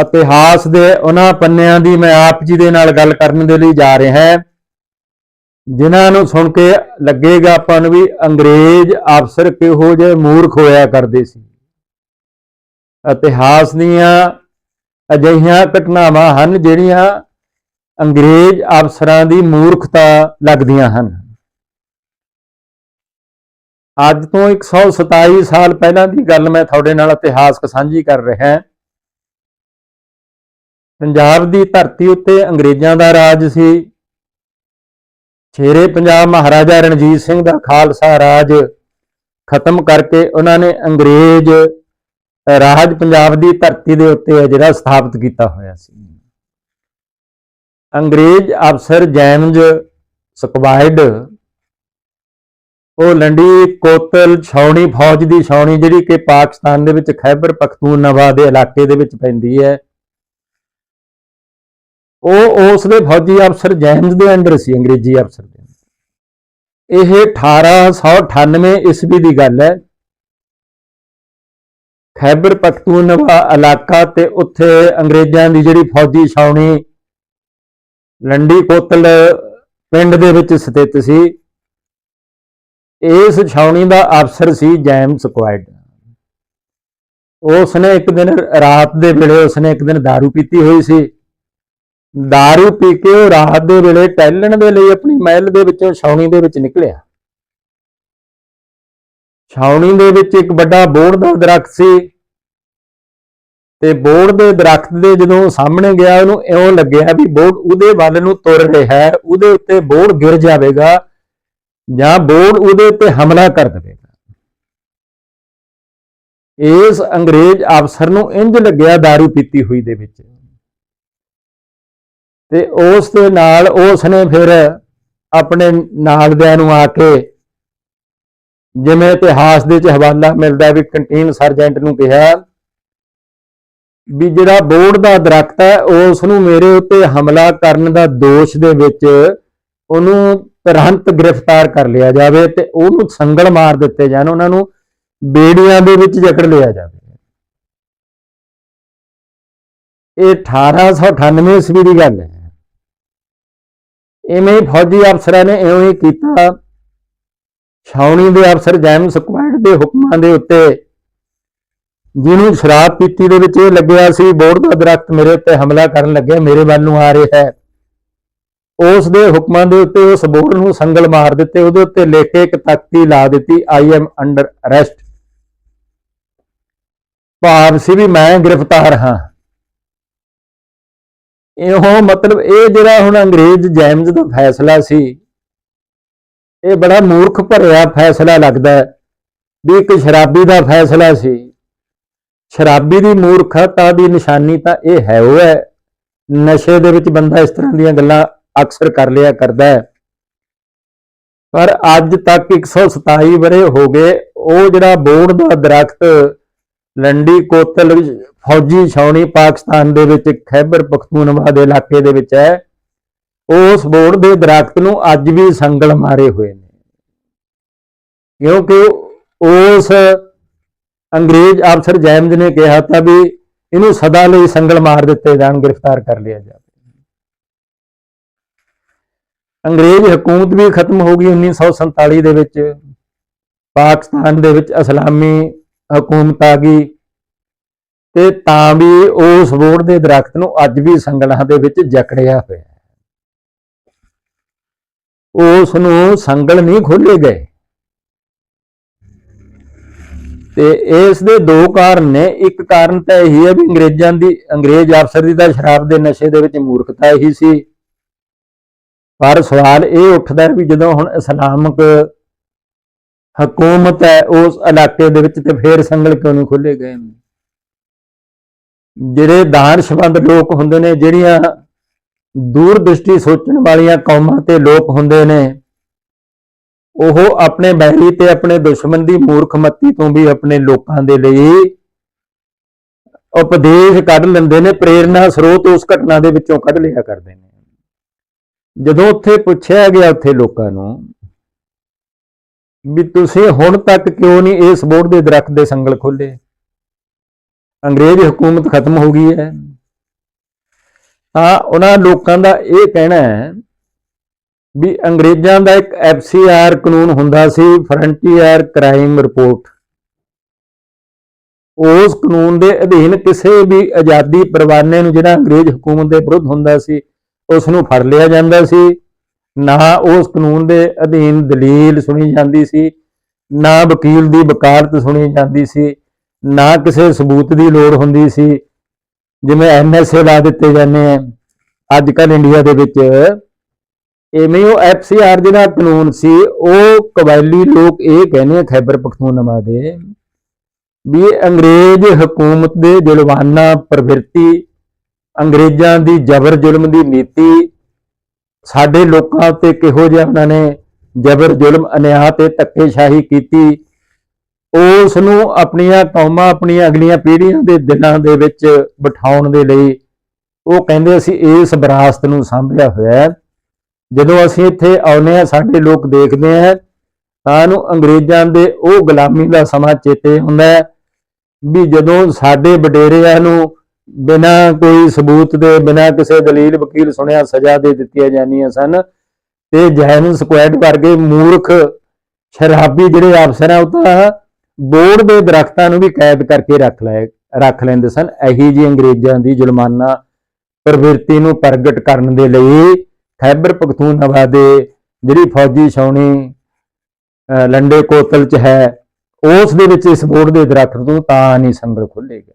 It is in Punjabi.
ਇਤਿਹਾਸ ਦੇ ਉਹਨਾਂ ਪੰਨਿਆਂ ਦੀ ਮੈਂ ਆਪ ਜੀ ਦੇ ਨਾਲ ਗੱਲ ਕਰਨ ਦੇ ਲਈ ਜਾ ਰਿਹਾ ਹਾਂ। ਜਿਨ੍ਹਾਂ ਨੂੰ ਸੁਣ ਕੇ ਲੱਗੇਗਾ ਆਪਾਂ ਨੂੰ ਵੀ ਅੰਗਰੇਜ਼ ਅਫਸਰ ਕਿਹੋ ਜਿਹੇ ਮੂਰਖ ਹੋਇਆ ਕਰਦੇ ਸੀ। ਇਤਿਹਾਸ ਦੀਆਂ ਅਜਿਹੀਆਂ ਘਟਨਾਵਾਂ ਹਨ ਜਿਹੜੀਆਂ ਅੰਗਰੇਜ਼ ਅਫਸਰਾਂ ਦੀ ਮੂਰਖਤਾ ਲੱਗਦੀਆਂ ਹਨ। ਅੱਜ ਤੋਂ 127 ਸਾਲ ਪਹਿਲਾਂ ਦੀ ਗੱਲ ਮੈਂ ਤੁਹਾਡੇ ਨਾਲ ਇਤਿਹਾਸਕ ਸਾਂਝੀ ਕਰ ਰਿਹਾ ਹਾਂ। ਪੰਜਾਬ ਦੀ ਧਰਤੀ ਉੱਤੇ ਅੰਗਰੇਜ਼ਾਂ ਦਾ ਰਾਜ ਸੀ। ਛੇਰੇ ਪੰਜਾਬ ਮਹਾਰਾਜਾ ਰਣਜੀਤ ਸਿੰਘ ਦਾ ਖਾਲਸਾ ਰਾਜ ਖਤਮ ਕਰਕੇ ਉਹਨਾਂ ਨੇ ਅੰਗਰੇਜ਼ ਰਾਜ ਪੰਜਾਬ ਦੀ ਧਰਤੀ ਦੇ ਉੱਤੇ ਜਿਹੜਾ ਸਥਾਪਿਤ ਕੀਤਾ ਹੋਇਆ ਸੀ। ਅੰਗਰੇਜ਼ ਅਫਸਰ ਜੈਮਜ ਸਕਵਾਇਡ, ਉਹ ਲੰਡੀ ਕੋਤਲ ਛਾਉਣੀ, ਫੌਜ ਦੀ ਛਾਉਣੀ ਜਿਹੜੀ ਕਿ ਪਾਕਿਸਤਾਨ ਦੇ ਵਿੱਚ ਖੈਬਰ ਪਖਤੂਨਵਾ ਦੇ ਇਲਾਕੇ ਦੇ ਵਿੱਚ ਪੈਂਦੀ ਹੈ ਉਹ ਉਸ ਦੇ ਫੌਜੀ ਅਫਸਰ ਜੈਮਸ ਦੇ ਅੰਡਰ ਸੀ, ਅੰਗਰੇਜ਼ੀ ਅਫਸਰ ਦੇ ਇਹ 1898 ਈਸਵੀ ਦੀ ਗੱਲ ਹੈ। ਖੈਬਰ ਪਖਤੂਨਵਾ ਇਲਾਕਾ ਤੇ ਉੱਥੇ ਅੰਗਰੇਜ਼ਾਂ ਦੀ ਜਿਹੜੀ ਫੌਜੀ ਛਾਉਣੀ ਲੰਡੀ ਕੋਤਲ ਪਿੰਡ ਦੇ ਵਿੱਚ ਸਥਿਤ ਸੀ। ਇਸ ਛਾਉਣੀ ਦਾ ਅਫਸਰ ਸੀ ਜੈਮਸ ਕੁਆਇਡ। ਉਸ ਨੇ ਇੱਕ ਦਿਨ ਰਾਤ ਦੇ ਵੇਲੇ ਉਸ ਨੇ ਇੱਕ ਦਿਨ दारू ਪੀਤੀ ਹੋਈ ਸੀ। दारू ਪੀ ਕੇ ਉਹ ਰਾਤ ਦੇ ਵੇਲੇ ਟਹਿਲਣ ਦੇ ਲਈ ਆਪਣੀ ਮਹਿਲ ਦੇ ਵਿੱਚੋਂ ਛਾਉਣੀ ਦੇ ਵਿੱਚ ਨਿਕਲਿਆ ਛਾਉਣੀ ਦੇ ਵਿੱਚ ਇੱਕ ਵੱਡਾ ਬੋੜ ਦਾ ਦਰਖਤ ਸੀ ਤੇ ਬੋੜ ਦੇ ਦਰਖਤ ਦੇ ਜਦੋਂ ਸਾਹਮਣੇ ਗਿਆ ਉਹਨੂੰ ਇਉਂ ਲੱਗਿਆ ਵੀ ਬੋੜ ਉਹਦੇ ਵੱਲ ਨੂੰ ਤੁਰ ਰਿਹਾ ਹੈ ਉਹਦੇ ਉੱਤੇ ਬੋੜ ਗਿਰ ਜਾਵੇਗਾ ਜਾਂ ਬੋੜ ਉਹਦੇ ਉੱਤੇ ਹਮਲਾ ਕਰ ਦੇਵੇਗਾ ਇਸ ਅੰਗਰੇਜ਼ ਅਫਸਰ ਨੂੰ ਇੰਜ ਲੱਗਿਆ दारू ਪੀਤੀ ਹੋਈ ਦੇ ਵਿੱਚ ਤੇ ਉਸ ਦੇ ਨਾਲ ਉਸ ਨੇ ਫਿਰ ਆਪਣੇ ਨਾਲਦਿਆਂ ਨੂੰ ਆ ਕੇ ਜਿਵੇਂ ਇਤਿਹਾਸ ਦੇ ਵਿੱਚ ਹਵਾਲਾ ਮਿਲਦਾ ਵੀ ਕੰਟੀਨ ਸਰਜੈਂਟ ਨੂੰ ਕਿਹਾ ਵੀ ਜਿਹੜਾ ਬੋਰਡ ਦਾ ਦਰਖਤ ਹੈ ਉਸ ਨੂੰ ਮੇਰੇ ਉੱਤੇ ਹਮਲਾ ਕਰਨ ਦਾ ਦੋਸ਼ ਦੇ ਵਿੱਚ ਉਹਨੂੰ ਤੁਰੰਤ ਗ੍ਰਿਫਤਾਰ ਕਰ ਲਿਆ ਜਾਵੇ ਤੇ ਉਹਨੂੰ ਸੰਗਲ ਮਾਰ ਦਿੱਤੇ ਜਾਣ, ਉਹਨਾਂ ਨੂੰ ਬੇੜੀਆਂ ਦੇ ਵਿੱਚ ਜਕੜ ਲਿਆ ਜਾਵੇ। ਇਹ 1898 ਈਸਵੀ ਦੀ ਗੱਲ ਹੈ। ਇਵੇਂ ਫੌਜੀ ਅਫਸਰਾਂ ਨੇ ਇਉਂ ਹੀ ਕੀਤਾ। ਛਾਉਣੀ ਦੇ ਅਫਸਰ ਜੈਮਸ ਕੁਆਇਡ ਦੇ ਹੁਕਮਾਂ ਦੇ ਉੱਤੇ ਜਿਹਨੂੰ ਸ਼ਰਾਬ ਪੀਤੀ ਦੇ ਵਿੱਚ ਇਹ ਲੱਗਿਆ ਸੀ, ਬੋਰਡ ਦਾ ਦਰਖਤ ਮੇਰੇ ਉੱਤੇ ਹਮਲਾ ਕਰਨ ਲੱਗਿਆ, ਮੇਰੇ ਵੱਲ ਨੂੰ ਆ ਰਿਹਾ ਹੈ। ਉਸ ਦੇ ਹੁਕਮਾਂ ਦੇ ਉੱਤੇ ਉਸ ਬੋਰਡ ਨੂੰ ਸੰਗਲ ਮਾਰ ਦਿੱਤੇ, ਉਹਦੇ ਉੱਤੇ ਲਿਖ ਕੇ ਇੱਕ ਤਖਤੀ ਲਾ ਦਿੱਤੀ ਆਈ ਐਮ ਅੰਡਰ ਅਰੈਸਟ ਭਾਵ ਸੀ ਵੀ ਮੈਂ ਗ੍ਰਿਫਤਾਰ ਹਾਂ। ਇਹੋ ਮਤਲਬ ਇਹ ਜਿਹੜਾ ਹੁਣ ਅੰਗਰੇਜ਼ ਜੈਮਜ਼ ਦਾ ਫੈਸਲਾ ਸੀ, ਇਹ ਬੜਾ ਮੂਰਖ ਭਰਿਆ ਫੈਸਲਾ ਲੱਗਦਾ ਵੀ ਇੱਕ ਸ਼ਰਾਬੀ ਦਾ ਫੈਸਲਾ ਸੀ। ਸ਼ਰਾਬੀ ਦੀ ਮੂਰਖਤਾ ਦੀ ਨਿਸ਼ਾਨੀ ਤਾਂ ਇਹ ਹੈ ਉਹ ਹੈ, ਨਸ਼ੇ ਦੇ ਵਿੱਚ ਬੰਦਾ ਇਸ ਤਰ੍ਹਾਂ ਦੀਆਂ ਗੱਲਾਂ ਅਕਸਰ ਕਰ ਲਿਆ ਕਰਦਾ ਹੈ। ਪਰ ਅੱਜ ਤੱਕ 127 ਬਰੇ ਹੋ ਗਏ, ਉਹ ਜਿਹੜਾ ਬੋਰਡ ਦਾ ਦਰਖਤ ਲੰਡੀ ਕੋਤਲ ਫੌਜੀ ਛਾਉਣੀ ਪਾਕਿਸਤਾਨ ਦੇ ਵਿੱਚ ਖੈਬਰ ਪਖਤੂਨਖਵਾ ਦੇ ਇਲਾਕੇ ਦੇ ਵਿੱਚ ਹੈ। ਉਸ ਬੋਰਡ ਦੇ ਦਰਖਤ ਨੂੰ ਅੱਜ ਵੀ ਸੰਗਲ ਮਾਰੇ ਹੋਏ ਨੇ। ਕਿਉਂਕਿ ਉਸ ਅੰਗਰੇਜ਼ ਅਫਸਰ ਜੈਮਜ ਨੇ ਕਿਹਾ ਤਾਂ ਵੀ ਇਹਨੂੰ ਸਦਾ ਲਈ ਸੰਗਲ ਮਾਰ ਦਿੱਤੇ ਜਾਣ, ਗ੍ਰਿਫਤਾਰ ਕਰ ਲਿਆ ਜਾਵੇ। ਅੰਗਰੇਜ਼ ਹਕੂਮਤ ਵੀ ਖਤਮ ਹੋ ਗਈ 1947 ਦੇ ਵਿੱਚ। ਪਾਕਿਸਤਾਨ ਦੇ ਵਿੱਚ ਇਸਲਾਮੀ ਹਕੂਮਤ ਆ ਗਈ ਤੇ ਤਾਂ ਵੀ ਉਸ ਬੋਰਡ ਦੇ ਦਰਖਤ ਨੂੰ ਅੱਜ ਵੀ ਸੰਗਲਾਂ ਦੇ ਵਿੱਚ ਜਕੜਿਆ ਹੋਇਆ ਹੈ। ਉਸ ਨੂੰ ਸੰਗਲ ਨਹੀਂ ਖੋਲੇ ਗਏ। ਤੇ ਇਸ ਦੇ ਦੋ ਕਾਰਨ ਨੇ। ਇੱਕ ਕਾਰਨ ਤਾਂ ਇਹੀ ਹੈ ਵੀ ਅੰਗਰੇਜ਼ਾਂ ਦੀ, ਅੰਗਰੇਜ਼ ਅਫਸਰ ਦੀ ਤਾਂ ਸ਼ਰਾਬ ਦੇ ਨਸ਼ੇ ਦੇ ਵਿੱਚ ਮੂਰਖਤਾ ਇਹੀ ਸੀ। ਪਰ ਸਵਾਲ ਇਹ ਉੱਠਦਾ ਵੀ ਜਦੋਂ ਹੁਣ ਇਸਲਾਮਿਕ ਹਕੂਮਤ ਹੈ, ਉਸ ਇਲਾਕੇ ਦੇ ਵਿੱਚ ਤੇ ਫੇਰ ਸੰਗਲ ਕਿਉਂ ਨਹੀਂ ਖੋਲੇ ਗਏ ਜਿਹੜੇ ਦਾਨਸ਼ਵੰਦ ਲੋਕ ਹੁੰਦੇ ਨੇ, ਜਿਹੜੀਆਂ ਦੂਰ ਦ੍ਰਿਸ਼ਟੀ ਸੋਚਣ ਵਾਲੀਆਂ ਕੌਮਾਂ ਤੇ ਲੋਕ ਹੁੰਦੇ ਨੇ, ਉਹ ਆਪਣੇ ਬੈਰੀ ਤੇ ਆਪਣੇ ਦੁਸ਼ਮਣ ਦੀ ਮੂਰਖਮਤੀ ਤੋਂ ਵੀ ਆਪਣੇ ਲੋਕਾਂ ਦੇ ਲਈ ਉਪਦੇਸ਼ ਕੱਢ ਲੈਂਦੇ ਨੇ, ਪ੍ਰੇਰਣਾ ਸਰੋਤ ਉਸ ਘਟਨਾ ਦੇ ਵਿੱਚੋਂ ਕੱਢ ਲਿਆ ਕਰਦੇ ਨੇ। ਜਦੋਂ ਉੱਥੇ ਪੁੱਛਿਆ ਗਿਆ ਉੱਥੇ ਲੋਕਾਂ ਨੂੰ ਵੀ ਤੁਸੀਂ ਹੁਣ ਤੱਕ ਕਿਉਂ ਨਹੀਂ ਇਸ ਬੋਰਡ ਦੇ ਦਰਖਤ ਦੇ ਸੰਗਲ ਖੋਲੇ? ਅੰਗਰੇਜ਼ ਹਕੂਮਤ ਖਤਮ ਹੋ ਗਈ ਹੈ। ਤਾਂ ਉਹਨਾਂ ਲੋਕਾਂ ਦਾ ਇਹ ਕਹਿਣਾ ਹੈ ਵੀ ਅੰਗਰੇਜ਼ਾਂ ਦਾ ਇੱਕ ਐਫਸੀਆਰ ਕਾਨੂੰਨ ਹੁੰਦਾ ਸੀ, ਫਰੰਟੀਅਰ ਕ੍ਰਾਈਮ ਰਿਪੋਰਟ। ਉਸ ਕਾਨੂੰਨ ਦੇ ਅਧੀਨ ਕਿਸੇ ਵੀ ਆਜ਼ਾਦੀ ਪਰਵਾਨੇ ਨੂੰ ਜਿਹੜਾ ਅੰਗਰੇਜ਼ ਹਕੂਮਤ ਦੇ ਵਿਰੁੱਧ ਹੁੰਦਾ ਸੀ, ਉਸ ਨੂੰ ਫੜ ਲਿਆ ਜਾਂਦਾ ਸੀ। ਨਾ ਉਸ ਕਾਨੂੰਨ ਦੇ ਅਧੀਨ ਦਲੀਲ ਸੁਣੀ ਜਾਂਦੀ ਸੀ, ਨਾ ਵਕੀਲ ਦੀ ਵਕਾਲਤ ਸੁਣੀ ਜਾਂਦੀ ਸੀ, ਨਾ ਕਿਸੇ ਸਬੂਤ ਦੀ ਲੋੜ ਹੁੰਦੀ ਸੀ। ਜਿਵੇਂ ਐਨਐਸਏ ਲਾ ਦਿੱਤੇ ਜਾਂਦੇ ਆ ਅੱਜ ਕੱਲ ਇੰਡੀਆ ਦੇ ਵਿੱਚ। ਇਵੇਂ ਉਹ ਐਫਸੀਆਰ ਜਿਹੜਾ ਕਾਨੂੰਨ ਸੀ, ਉਹ ਕਬਾਇਲੀ ਲੋਕ ਇਹ ਕਹਿੰਦੇ ਆ, ਖੈਬਰ ਪਖਤੂਨਖਵਾ ਦੇ, ਵੀ ਅੰਗਰੇਜ਼ ਹਕੂਮਤ ਦੇ ਜਲਵਾਨਾ ਪ੍ਰਵਿਰਤੀ, ਅੰਗਰੇਜ਼ਾਂ ਦੀ ਜ਼ਬਰ ਜ਼ੁਲਮ ਦੀ ਨੀਤੀ ਸਾਡੇ ਲੋਕਾਂ ਉੱਤੇ ਕਿਹੋ ਜਿਹਾ ਉਹਨਾਂ ਨੇ ਜ਼ਬਰ ਜ਼ੁਲਮ, ਅਨਿਆਂ ਤੇ ਧੱਕੇਸ਼ਾਹੀ ਕੀਤੀ, ਉਸ ਨੂੰ ਆਪਣੀਆਂ ਕੌਮਾਂ, ਆਪਣੀਆਂ ਅਗਲੀਆਂ ਪੀੜ੍ਹੀਆਂ ਦੇ ਦਿਲਾਂ ਦੇ ਵਿੱਚ ਬਿਠਾਉਣ ਦੇ ਲਈ ਉਹ ਕਹਿੰਦੇ ਅਸੀਂ ਇਸ ਵਿਰਾਸਤ ਨੂੰ ਸਾਂਭਿਆ ਹੋਇਆ ਹੈ। ਜਦੋਂ ਅਸੀਂ ਇੱਥੇ ਆਉਨੇ ਆ ਸਾਡੇ ਲੋਕ ਦੇਖਦੇ ਆ ਸਾਨੂੰ ਅੰਗਰੇਜ਼ਾਂ ਦੇ ਉਹ ਗੁਲਾਮੀ ਦਾ ਸਮਾਂ ਚੇਤੇ ਹੁੰਦਾ ਵੀ ਜਦੋਂ ਸਾਡੇ ਵਡੇਰਿਆਂ ਨੂੰ ਬਿਨਾਂ ਕੋਈ ਸਬੂਤ ਦੇ, ਬਿਨਾਂ ਕਿਸੇ ਦਲੀਲ ਵਕੀਲ ਸੁਣਿਆ ਸਜ਼ਾ ਦੇ ਦਿੱਤੀਆਂ ਜਾਂਦੀਆਂ ਸਨ। ਤੇ ਜੈਨ ਸਕੁਐਡ ਵਰਗੇ ਮੂਰਖ ਸ਼ਰਾਬੀ ਜਿਹੜੇ ਅਫਸਰ ਆ, ਉਹ ਤਾਂ ਬੋਰਡ ਦੇ ਦਰਖਤਾਂ ਨੂੰ ਵੀ ਕੈਦ ਕਰਕੇ ਰੱਖ ਲੈ, ਰੱਖ ਲੈਂਦੇ ਸਨ। ਇਹੀ ਜੀ ਅੰਗਰੇਜ਼ਾਂ ਦੀ ਜ਼ੁਲਮਾਨਾ ਪ੍ਰਵਿਰਤੀ ਨੂੰ ਪ੍ਰਗਟ ਕਰਨ ਦੇ ਲਈ ਖੈਬਰ ਪਖਤੂਨਖਵਾ ਦੇ ਜਿਹੜੀ ਫੌਜੀ ਛਾਉਣੀ ਲੰਡੇ ਕੋਤਲ ਚ ਹੈ, ਉਸ ਦੇ ਵਿੱਚ ਇਸ ਬੋਰਡ ਦੇ ਦਰਖਤ ਤੋਂ ਤਾਂ ਨਹੀਂ ਸੰਗਲ ਖੁੱਲੇਗਾ